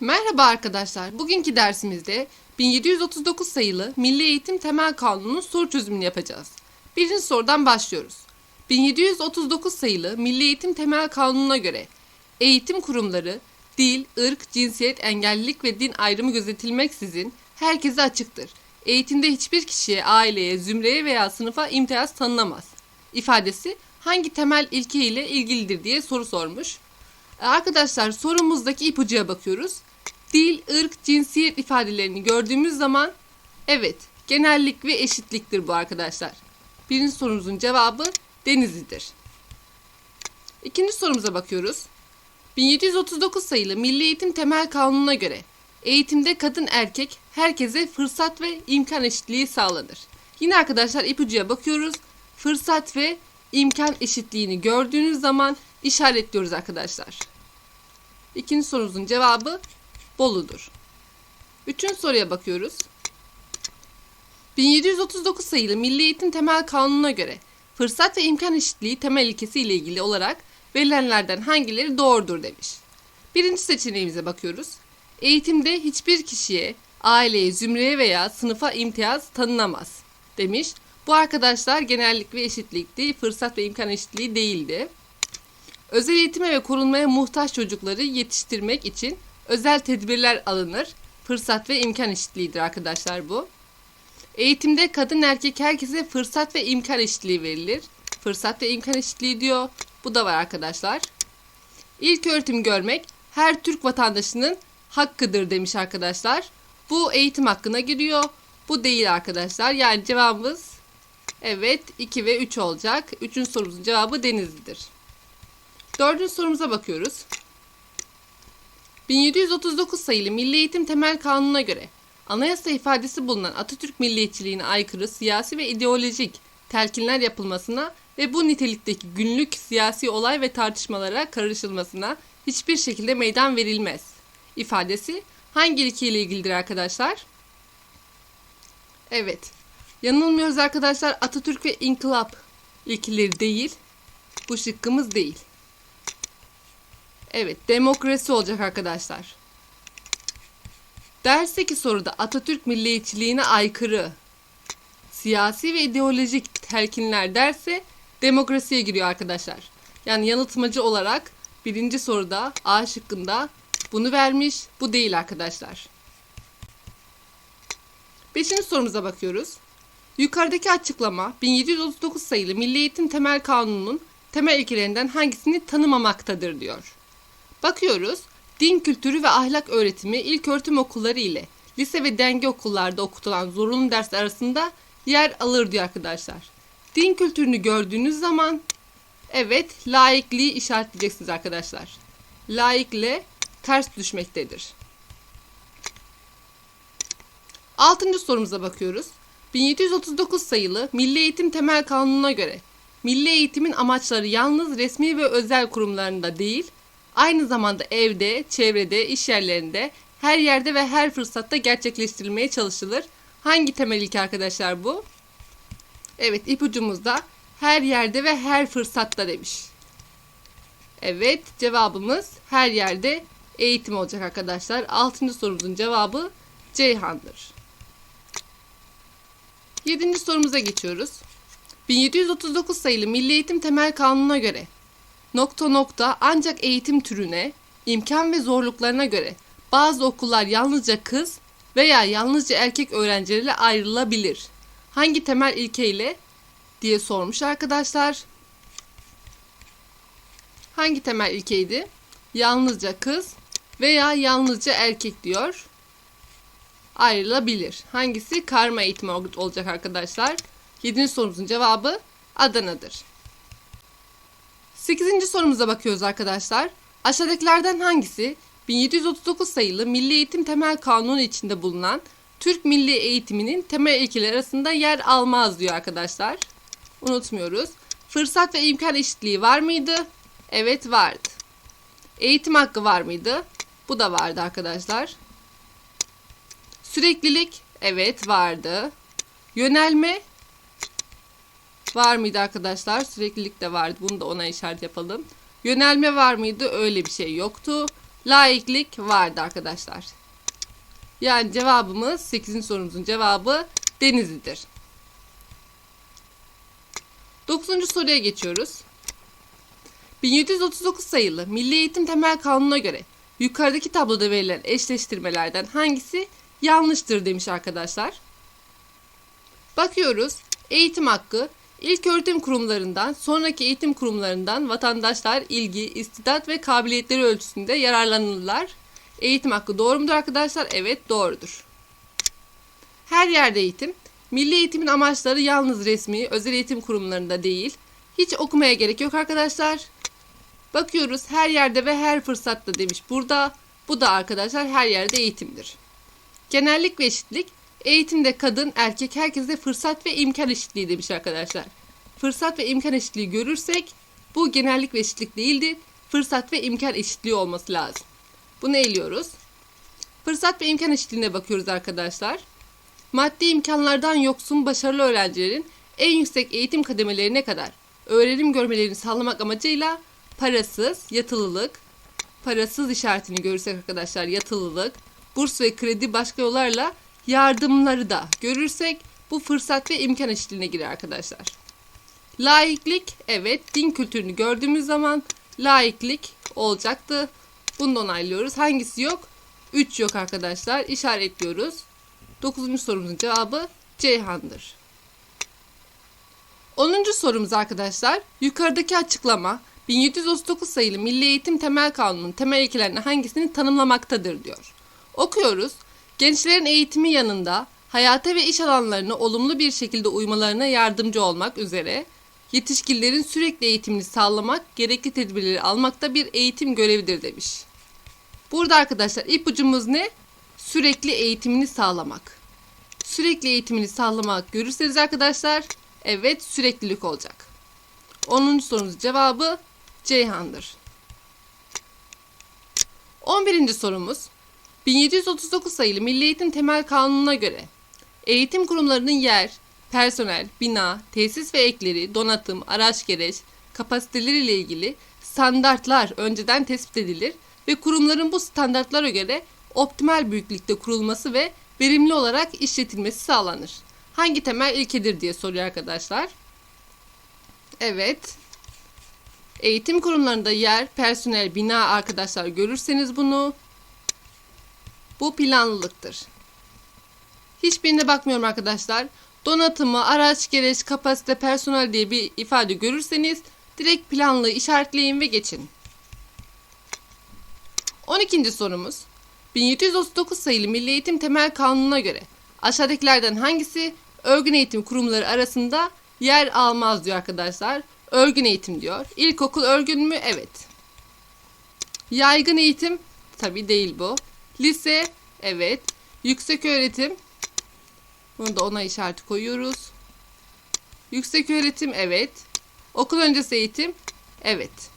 Merhaba arkadaşlar. Bugünkü dersimizde 1739 sayılı Milli Eğitim Temel Kanunu'nun soru çözümünü yapacağız. Birinci sorudan başlıyoruz. 1739 sayılı Milli Eğitim Temel Kanunu'na göre eğitim kurumları dil, ırk, cinsiyet, engellilik ve din ayrımı gözetilmeksizin herkese açıktır. Eğitimde hiçbir kişiye, aileye, zümreye veya sınıfa imtiyaz tanınamaz. İfadesi hangi temel ilke ile ilgilidir diye soru sormuş. Arkadaşlar sorumuzdaki ipucuya bakıyoruz. Dil, ırk, cinsiyet ifadelerini gördüğümüz zaman evet genellik ve eşitliktir bu arkadaşlar. Birinci sorumuzun cevabı Denizli'dir. İkinci sorumuza bakıyoruz. 1739 sayılı Milli Eğitim Temel Kanunu'na göre eğitimde kadın erkek herkese fırsat ve imkan eşitliği sağlanır. Yine arkadaşlar ipucuya bakıyoruz. Fırsat ve imkan eşitliğini gördüğünüz zaman işaretliyoruz arkadaşlar. İkinci sorumuzun cevabı Bolu'dur. Üçüncü soruya bakıyoruz. 1739 sayılı Milli Eğitim Temel Kanunu'na göre fırsat ve imkan eşitliği temel ilkesi ile ilgili olarak verilenlerden hangileri doğrudur demiş. Birinci seçeneğimize bakıyoruz. Eğitimde hiçbir kişiye, aileye, zümreye veya sınıfa imtiyaz tanınamaz demiş. Bu arkadaşlar genellik ve eşitlikti, fırsat ve imkan eşitliği değildi. Özel eğitime ve korunmaya muhtaç çocukları yetiştirmek için özel tedbirler alınır. Fırsat ve imkan eşitliğidir arkadaşlar bu. Eğitimde kadın erkek herkese fırsat ve imkan eşitliği verilir. Fırsat ve imkan eşitliği diyor. Bu da var arkadaşlar. İlk öğretim görmek her Türk vatandaşının hakkıdır demiş arkadaşlar. Bu eğitim hakkına giriyor. Bu değil arkadaşlar. Yani cevabımız evet 2 ve 3 olacak. Üçüncü sorumuzun cevabı Denizli'dir. Dördüncü sorumuza bakıyoruz. 1739 sayılı Milli Eğitim Temel Kanunu'na göre anayasa ifadesi bulunan Atatürk milliyetçiliğine aykırı siyasi ve ideolojik telkinler yapılmasına ve bu nitelikteki günlük siyasi olay ve tartışmalara karışılmasına hiçbir şekilde meydan verilmez. ifadesi hangi ilkeyle ilgilidir arkadaşlar? Evet. Yanılmıyoruz arkadaşlar Atatürk ve İnkılap ilkeleri değil. Bu şıkkımız değil. Evet, demokrasi olacak arkadaşlar. Dersteki soruda Atatürk milliyetçiliğine aykırı siyasi ve ideolojik telkinler derse demokrasiye giriyor arkadaşlar. Yani yanıltmacı olarak birinci soruda A şıkkında bunu vermiş. Bu değil arkadaşlar. Beşinci sorumuza bakıyoruz. Yukarıdaki açıklama 1739 sayılı Milli Eğitim Temel Kanunu'nun temel ilkelerinden hangisini tanımamaktadır diyor. Bakıyoruz. Din kültürü ve ahlak öğretimi ilk öğretim okulları ile lise ve denge okullarda okutulan zorunlu ders arasında yer alır diyor arkadaşlar. Din kültürünü gördüğünüz zaman evet laikliği işaretleyeceksiniz arkadaşlar. Laikle ters düşmektedir. Altıncı sorumuza bakıyoruz. 1739 sayılı Milli Eğitim Temel Kanunu'na göre milli eğitimin amaçları yalnız resmi ve özel kurumlarında değil, aynı zamanda evde, çevrede, iş yerlerinde, her yerde ve her fırsatta gerçekleştirilmeye çalışılır. Hangi temel ilke arkadaşlar bu? Evet ipucumuzda her yerde ve her fırsatta demiş. Evet cevabımız her yerde eğitim olacak arkadaşlar. Altıncı sorumuzun cevabı Ceyhan'dır. Yedinci sorumuza geçiyoruz. 1739 sayılı Milli Eğitim Temel Kanunu'na göre nokta nokta ancak eğitim türüne, imkan ve zorluklarına göre bazı okullar yalnızca kız veya yalnızca erkek öğrencilerle ayrılabilir. Hangi temel ilkeyle diye sormuş arkadaşlar. Hangi temel ilkeydi? Yalnızca kız veya yalnızca erkek diyor. Ayrılabilir. Hangisi? Karma eğitimi olacak arkadaşlar. 7. sorumuzun cevabı Adana'dır. 8. sorumuza bakıyoruz arkadaşlar. Aşağıdakilerden hangisi 1739 sayılı Milli Eğitim Temel Kanunu içinde bulunan Türk Milli Eğitiminin temel ilkeleri arasında yer almaz diyor arkadaşlar. Unutmuyoruz. Fırsat ve imkan eşitliği var mıydı? Evet vardı. Eğitim hakkı var mıydı? Bu da vardı arkadaşlar. Süreklilik evet vardı. Yönelme var mıydı arkadaşlar? Süreklilik de vardı. Bunu da ona işaret yapalım. Yönelme var mıydı? Öyle bir şey yoktu. laiklik vardı arkadaşlar. Yani cevabımız 8. sorumuzun cevabı Denizli'dir. 9. soruya geçiyoruz. 1739 sayılı Milli Eğitim Temel Kanunu'na göre yukarıdaki tabloda verilen eşleştirmelerden hangisi yanlıştır demiş arkadaşlar. Bakıyoruz. Eğitim hakkı ilk öğretim kurumlarından sonraki eğitim kurumlarından vatandaşlar ilgi, istidat ve kabiliyetleri ölçüsünde yararlanırlar. Eğitim hakkı doğru mudur arkadaşlar? Evet doğrudur. Her yerde eğitim. Milli eğitimin amaçları yalnız resmi, özel eğitim kurumlarında değil. Hiç okumaya gerek yok arkadaşlar. Bakıyoruz her yerde ve her fırsatta demiş burada. Bu da arkadaşlar her yerde eğitimdir. Genellik ve eşitlik. Eğitimde kadın, erkek herkese fırsat ve imkan eşitliği demiş arkadaşlar. Fırsat ve imkan eşitliği görürsek bu genellik ve eşitlik değildir. Fırsat ve imkan eşitliği olması lazım. Bunu eliyoruz. Fırsat ve imkan eşitliğine bakıyoruz arkadaşlar. Maddi imkanlardan yoksun başarılı öğrencilerin en yüksek eğitim kademelerine kadar öğrenim görmelerini sağlamak amacıyla parasız, yatılılık, parasız işaretini görürsek arkadaşlar yatılılık, burs ve kredi başka yollarla yardımları da görürsek bu fırsat ve imkan eşitliğine girer arkadaşlar. Laiklik evet din kültürünü gördüğümüz zaman laiklik olacaktı. Bunu da onaylıyoruz. Hangisi yok? 3 yok arkadaşlar. İşaretliyoruz. 9. sorumuzun cevabı Ceyhan'dır. 10. sorumuz arkadaşlar. Yukarıdaki açıklama 1739 sayılı Milli Eğitim Temel Kanunu'nun temel ilkelerinden hangisini tanımlamaktadır diyor. Okuyoruz. Gençlerin eğitimi yanında hayata ve iş alanlarına olumlu bir şekilde uymalarına yardımcı olmak üzere yetişkinlerin sürekli eğitimini sağlamak, gerekli tedbirleri almakta bir eğitim görevidir demiş. Burada arkadaşlar ipucumuz ne? Sürekli eğitimini sağlamak. Sürekli eğitimini sağlamak görürseniz arkadaşlar evet süreklilik olacak. 10. sorumuzun cevabı Ceyhan'dır. 11. sorumuz 1739 sayılı Milli Eğitim Temel Kanunu'na göre eğitim kurumlarının yer, personel, bina, tesis ve ekleri, donatım, araç gereç, kapasiteleri ile ilgili standartlar önceden tespit edilir ve kurumların bu standartlara göre optimal büyüklükte kurulması ve verimli olarak işletilmesi sağlanır. Hangi temel ilkedir diye soruyor arkadaşlar. Evet. Eğitim kurumlarında yer, personel, bina arkadaşlar görürseniz bunu bu planlılıktır. Hiçbirine bakmıyorum arkadaşlar. Donatımı, araç, gereç, kapasite, personel diye bir ifade görürseniz direkt planlı işaretleyin ve geçin. 12. sorumuz. 1739 sayılı Milli Eğitim Temel Kanunu'na göre aşağıdakilerden hangisi örgün eğitim kurumları arasında yer almaz diyor arkadaşlar. Örgün eğitim diyor. İlkokul örgün mü? Evet. Yaygın eğitim? Tabi değil bu. Lise? Evet. Yüksek öğretim? Bunu da ona işareti koyuyoruz. Yüksek öğretim? Evet. Okul öncesi eğitim? Evet.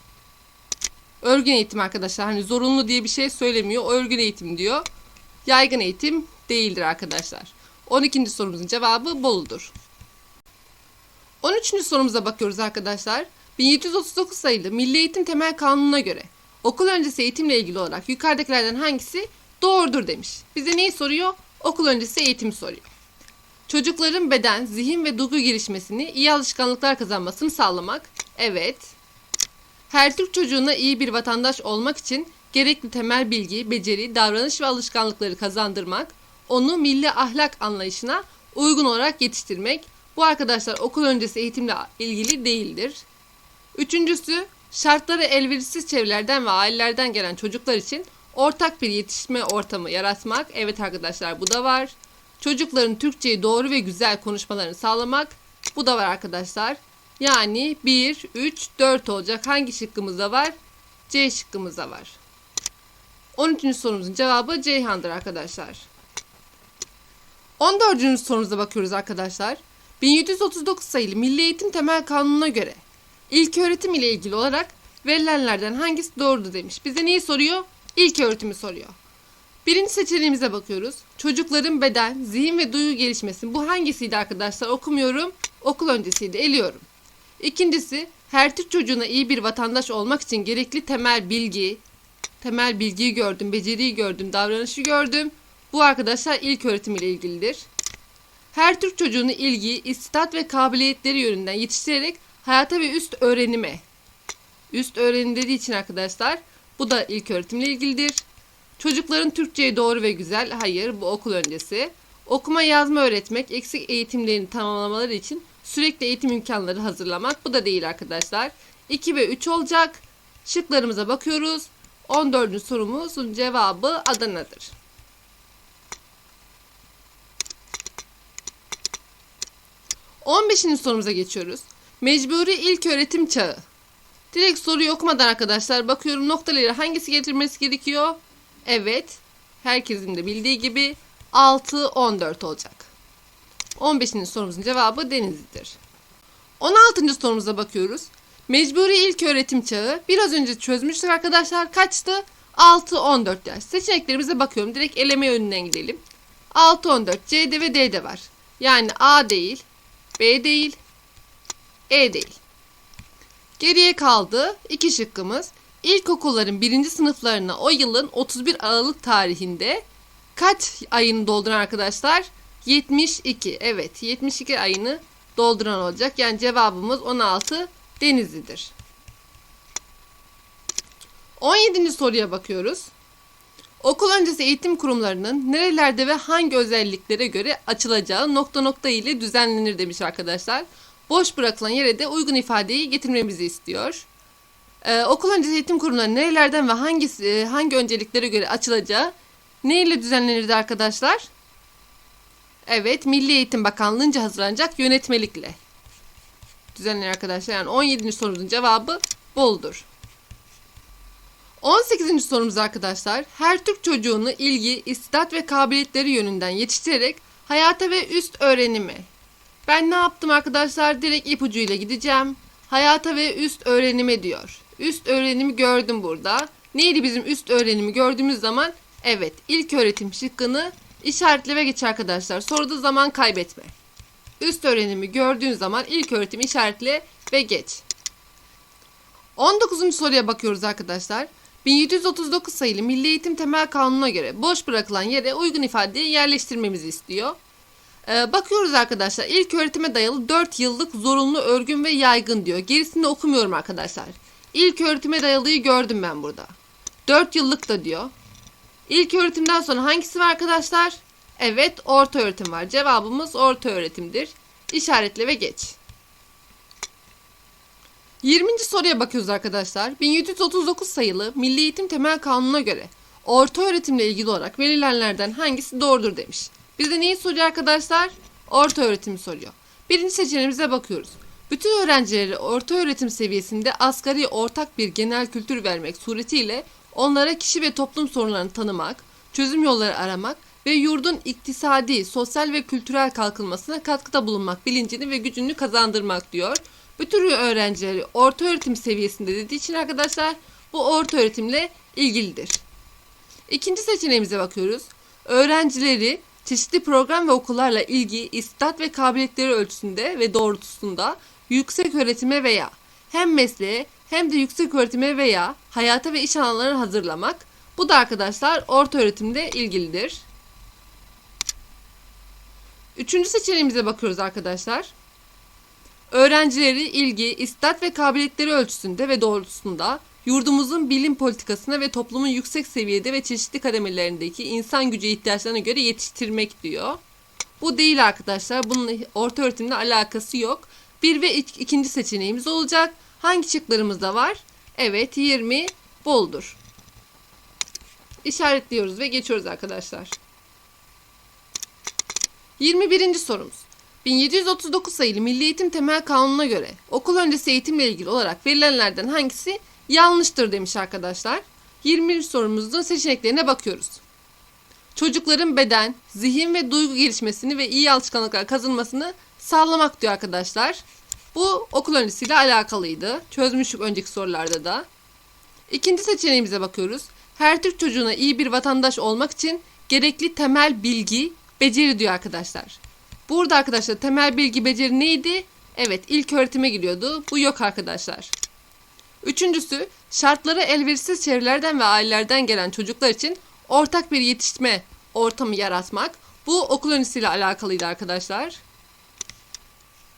Örgün eğitim arkadaşlar. Hani zorunlu diye bir şey söylemiyor. Örgün eğitim diyor. Yaygın eğitim değildir arkadaşlar. 12. sorumuzun cevabı Bolu'dur. 13. sorumuza bakıyoruz arkadaşlar. 1739 sayılı Milli Eğitim Temel Kanunu'na göre okul öncesi eğitimle ilgili olarak yukarıdakilerden hangisi doğrudur demiş. Bize neyi soruyor? Okul öncesi eğitimi soruyor. Çocukların beden, zihin ve duygu gelişmesini, iyi alışkanlıklar kazanmasını sağlamak. Evet. Her Türk çocuğuna iyi bir vatandaş olmak için gerekli temel bilgi, beceri, davranış ve alışkanlıkları kazandırmak, onu milli ahlak anlayışına uygun olarak yetiştirmek. Bu arkadaşlar okul öncesi eğitimle ilgili değildir. Üçüncüsü, şartları elverişsiz çevrelerden ve ailelerden gelen çocuklar için ortak bir yetişme ortamı yaratmak. Evet arkadaşlar bu da var. Çocukların Türkçeyi doğru ve güzel konuşmalarını sağlamak. Bu da var arkadaşlar. Yani 1, 3, 4 olacak. Hangi şıkkımızda var? C şıkkımızda var. 13. sorumuzun cevabı Ceyhan'dır arkadaşlar. 14. sorumuza bakıyoruz arkadaşlar. 1739 sayılı Milli Eğitim Temel Kanunu'na göre ilk öğretim ile ilgili olarak verilenlerden hangisi doğrudur demiş. Bize neyi soruyor? İlk öğretimi soruyor. Birinci seçeneğimize bakıyoruz. Çocukların beden, zihin ve duyu gelişmesi. Bu hangisiydi arkadaşlar? Okumuyorum. Okul öncesiydi. Eliyorum. İkincisi, her Türk çocuğuna iyi bir vatandaş olmak için gerekli temel bilgi, temel bilgiyi gördüm, beceriyi gördüm, davranışı gördüm. Bu arkadaşlar ilk öğretim ile ilgilidir. Her Türk çocuğunu ilgi, istidat ve kabiliyetleri yönünden yetiştirerek hayata ve üst öğrenime. Üst öğrenim dediği için arkadaşlar bu da ilk öğretimle ilgilidir. Çocukların Türkçe'ye doğru ve güzel, hayır bu okul öncesi. Okuma yazma öğretmek, eksik eğitimlerini tamamlamaları için sürekli eğitim imkanları hazırlamak. Bu da değil arkadaşlar. 2 ve 3 olacak. Şıklarımıza bakıyoruz. 14. sorumuzun cevabı Adana'dır. 15. sorumuza geçiyoruz. Mecburi ilk öğretim çağı. Direkt soruyu okumadan arkadaşlar bakıyorum noktaları hangisi getirmesi gerekiyor? Evet. Herkesin de bildiği gibi 6-14 olacak. 15. sorumuzun cevabı Denizli'dir. 16. sorumuza bakıyoruz. Mecburi ilk öğretim çağı biraz önce çözmüştük arkadaşlar. Kaçtı? 6-14 yaş. Seçeneklerimize bakıyorum. Direkt eleme yönünden gidelim. 6-14 C'de ve D'de var. Yani A değil, B değil, E değil. Geriye kaldı iki şıkkımız. İlkokulların birinci sınıflarına o yılın 31 Aralık tarihinde kaç ayını dolduran arkadaşlar? 72. Evet 72 ayını dolduran olacak. Yani cevabımız 16 Denizli'dir. 17. soruya bakıyoruz. Okul öncesi eğitim kurumlarının nerelerde ve hangi özelliklere göre açılacağı nokta nokta ile düzenlenir demiş arkadaşlar. Boş bırakılan yere de uygun ifadeyi getirmemizi istiyor. Ee, okul öncesi eğitim kurumları nerelerden ve hangisi, e, hangi önceliklere göre açılacağı ne ile düzenlenirdi arkadaşlar? Evet, Milli Eğitim Bakanlığı'nca hazırlanacak yönetmelikle. Düzenlenir arkadaşlar. Yani 17. sorumuzun cevabı Bolu'dur. 18. sorumuz arkadaşlar. Her Türk çocuğunu ilgi, istidat ve kabiliyetleri yönünden yetiştirerek hayata ve üst öğrenimi. Ben ne yaptım arkadaşlar? Direkt ipucuyla gideceğim. Hayata ve üst öğrenime diyor. Üst öğrenimi gördüm burada. Neydi bizim üst öğrenimi gördüğümüz zaman? Evet, ilk öğretim şıkkını işaretle ve geç arkadaşlar. Soruda zaman kaybetme. Üst öğrenimi gördüğün zaman ilk öğretim işaretle ve geç. 19. soruya bakıyoruz arkadaşlar. 1739 sayılı Milli Eğitim Temel Kanunu'na göre boş bırakılan yere uygun ifadeyi yerleştirmemizi istiyor. Ee, bakıyoruz arkadaşlar. İlk öğretime dayalı 4 yıllık zorunlu örgün ve yaygın diyor. Gerisini okumuyorum arkadaşlar. İlk öğretime dayalıyı gördüm ben burada. 4 yıllık da diyor. İlk öğretimden sonra hangisi var arkadaşlar? Evet, orta öğretim var. Cevabımız orta öğretimdir. İşaretle ve geç. 20. soruya bakıyoruz arkadaşlar. 1739 sayılı Milli Eğitim Temel Kanunu'na göre orta öğretimle ilgili olarak verilenlerden hangisi doğrudur demiş. Bize neyi soruyor arkadaşlar? Orta öğretimi soruyor. Birinci seçeneğimize bakıyoruz. Bütün öğrencilere orta öğretim seviyesinde asgari ortak bir genel kültür vermek suretiyle onlara kişi ve toplum sorunlarını tanımak, çözüm yolları aramak ve yurdun iktisadi, sosyal ve kültürel kalkınmasına katkıda bulunmak bilincini ve gücünü kazandırmak diyor. Bütün öğrencileri orta öğretim seviyesinde dediği için arkadaşlar bu orta öğretimle ilgilidir. İkinci seçeneğimize bakıyoruz. Öğrencileri çeşitli program ve okullarla ilgi, istidat ve kabiliyetleri ölçüsünde ve doğrultusunda yüksek öğretime veya hem mesleğe hem de yüksek öğretime veya hayata ve iş alanlarına hazırlamak. Bu da arkadaşlar orta öğretimde ilgilidir. Üçüncü seçeneğimize bakıyoruz arkadaşlar. Öğrencileri ilgi, istidat ve kabiliyetleri ölçüsünde ve doğrultusunda yurdumuzun bilim politikasına ve toplumun yüksek seviyede ve çeşitli kademelerindeki insan gücü ihtiyaçlarına göre yetiştirmek diyor. Bu değil arkadaşlar. Bunun orta öğretimle alakası yok. Bir ve ik- ikinci seçeneğimiz olacak. Hangi şıklarımızda var? Evet 20 boldur. İşaretliyoruz ve geçiyoruz arkadaşlar. 21. sorumuz. 1739 sayılı Milli Eğitim Temel Kanunu'na göre okul öncesi eğitimle ilgili olarak verilenlerden hangisi yanlıştır demiş arkadaşlar. 20. sorumuzun seçeneklerine bakıyoruz. Çocukların beden, zihin ve duygu gelişmesini ve iyi alışkanlıklar kazanmasını sağlamak diyor arkadaşlar. Bu okul öncesiyle alakalıydı. Çözmüştük önceki sorularda da. İkinci seçeneğimize bakıyoruz. Her Türk çocuğuna iyi bir vatandaş olmak için gerekli temel bilgi, beceri diyor arkadaşlar. Burada arkadaşlar temel bilgi beceri neydi? Evet ilk öğretime gidiyordu. Bu yok arkadaşlar. Üçüncüsü şartları elverişsiz çevrelerden ve ailelerden gelen çocuklar için ortak bir yetişme ortamı yaratmak. Bu okul öncesiyle alakalıydı arkadaşlar.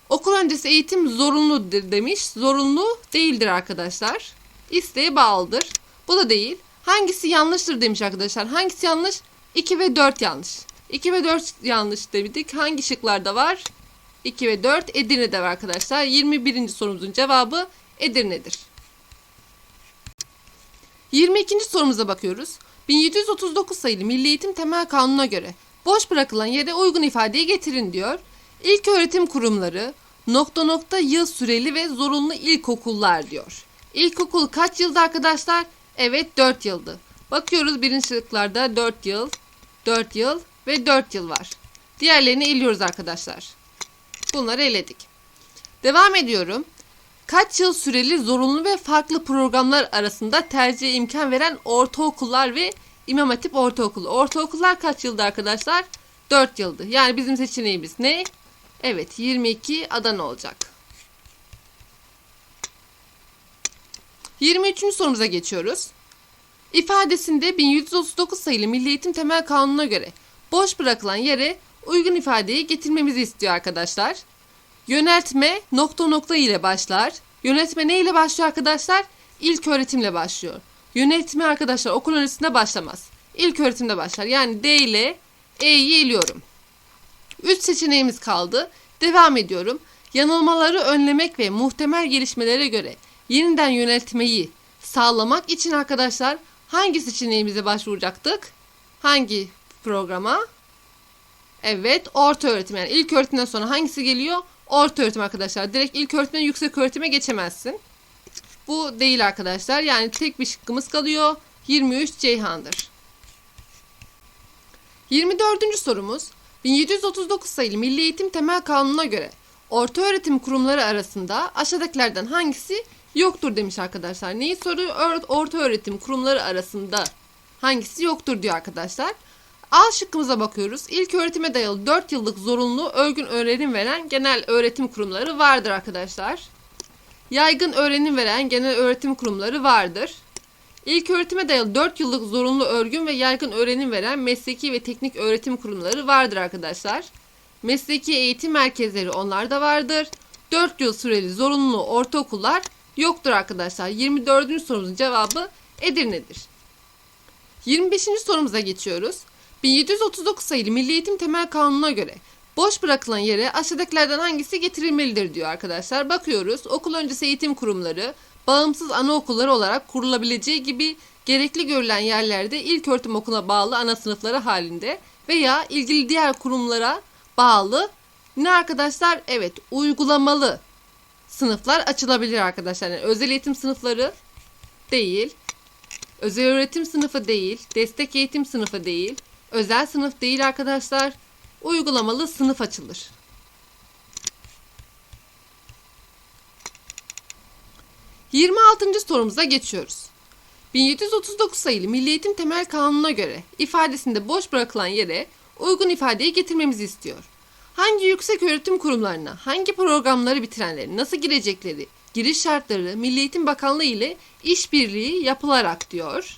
Okul öncesi eğitim zorunludur demiş. Zorunlu değildir arkadaşlar. İsteğe bağlıdır. Bu da değil. Hangisi yanlıştır demiş arkadaşlar. Hangisi yanlış? 2 ve 4 yanlış. 2 ve 4 yanlış dedik. Hangi şıklarda var? 2 ve 4 Edirne'de var arkadaşlar. 21. sorumuzun cevabı Edirne'dir. 22. sorumuza bakıyoruz. 1739 sayılı Milli Eğitim Temel Kanunu'na göre boş bırakılan yere uygun ifadeyi getirin diyor. İlk öğretim kurumları nokta nokta yıl süreli ve zorunlu ilkokullar diyor. İlkokul kaç yıldı arkadaşlar? Evet 4 yıldı. Bakıyoruz birinci şıklarda 4 yıl, 4 yıl ve 4 yıl var. Diğerlerini eliyoruz arkadaşlar. Bunları eledik. Devam ediyorum. Kaç yıl süreli zorunlu ve farklı programlar arasında tercihe imkan veren ortaokullar ve İmam Hatip Ortaokulu. Ortaokullar kaç yıldı arkadaşlar? 4 yıldı. Yani bizim seçeneğimiz ne? Evet 22 Adana olacak. 23. sorumuza geçiyoruz. İfadesinde 1139 sayılı Milli Eğitim Temel Kanunu'na göre boş bırakılan yere uygun ifadeyi getirmemizi istiyor arkadaşlar. Yöneltme nokta nokta ile başlar. Yönetme ne ile başlıyor arkadaşlar? İlk öğretimle başlıyor. Yönetme arkadaşlar okul öncesinde başlamaz. İlk öğretimde başlar. Yani D ile E'yi eliyorum. Üç seçeneğimiz kaldı. Devam ediyorum. Yanılmaları önlemek ve muhtemel gelişmelere göre yeniden yöneltmeyi sağlamak için arkadaşlar hangi seçeneğimize başvuracaktık? Hangi programa? Evet, orta öğretim. Yani ilk öğretimden sonra hangisi geliyor? Orta öğretim arkadaşlar. Direkt ilk öğretimden yüksek öğretime geçemezsin. Bu değil arkadaşlar. Yani tek bir şıkkımız kalıyor. 23 Ceyhan'dır. 24. sorumuz 1739 sayılı Milli Eğitim Temel Kanunu'na göre orta öğretim kurumları arasında aşağıdakilerden hangisi yoktur demiş arkadaşlar. Neyi soruyor? Or- Orta öğretim kurumları arasında hangisi yoktur diyor arkadaşlar. A şıkkımıza bakıyoruz. İlk öğretime dayalı 4 yıllık zorunlu örgün öğrenim veren genel öğretim kurumları vardır arkadaşlar. Yaygın öğrenim veren genel öğretim kurumları vardır. İlk öğretime dayalı 4 yıllık zorunlu örgün ve yaygın öğrenim veren mesleki ve teknik öğretim kurumları vardır arkadaşlar. Mesleki eğitim merkezleri onlar da vardır. 4 yıl süreli zorunlu ortaokullar yoktur arkadaşlar. 24. sorumuzun cevabı Edirne'dir. 25. sorumuza geçiyoruz. 1739 sayılı Milli Eğitim Temel Kanunu'na göre boş bırakılan yere aşağıdakilerden hangisi getirilmelidir diyor arkadaşlar. Bakıyoruz. Okul öncesi eğitim kurumları bağımsız anaokulları olarak kurulabileceği gibi gerekli görülen yerlerde ilk öğretim okuluna bağlı ana sınıfları halinde veya ilgili diğer kurumlara bağlı ne arkadaşlar? Evet, uygulamalı sınıflar açılabilir arkadaşlar. Yani özel eğitim sınıfları değil. Özel öğretim sınıfı değil, destek eğitim sınıfı değil, özel sınıf değil arkadaşlar. Uygulamalı sınıf açılır. Yirmi altıncı sorumuza geçiyoruz. 1739 sayılı Milli Eğitim Temel Kanunu'na göre ifadesinde boş bırakılan yere uygun ifadeyi getirmemizi istiyor. Hangi yüksek öğretim kurumlarına, hangi programları bitirenlerin nasıl girecekleri, giriş şartları Milli Eğitim Bakanlığı ile işbirliği yapılarak diyor.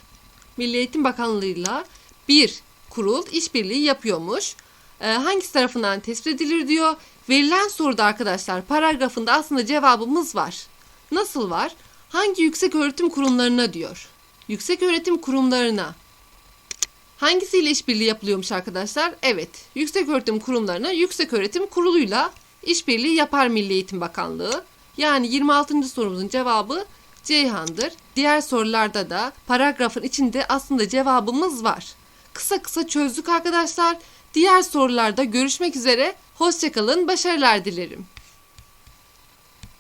Milli Eğitim Bakanlığı'yla bir kurul işbirliği yapıyormuş. Ee, hangisi tarafından tespit edilir diyor. Verilen soruda arkadaşlar paragrafında aslında cevabımız var. Nasıl var? Hangi yüksek öğretim kurumlarına diyor. Yüksek öğretim kurumlarına. Hangisiyle işbirliği yapılıyormuş arkadaşlar? Evet, yüksek öğretim kurumlarına Yüksek Öğretim Kurulu'yla işbirliği yapar Milli Eğitim Bakanlığı. Yani 26. sorumuzun cevabı Ceyhan'dır. Diğer sorularda da paragrafın içinde aslında cevabımız var. Kısa kısa çözdük arkadaşlar. Diğer sorularda görüşmek üzere. Hoşçakalın, başarılar dilerim.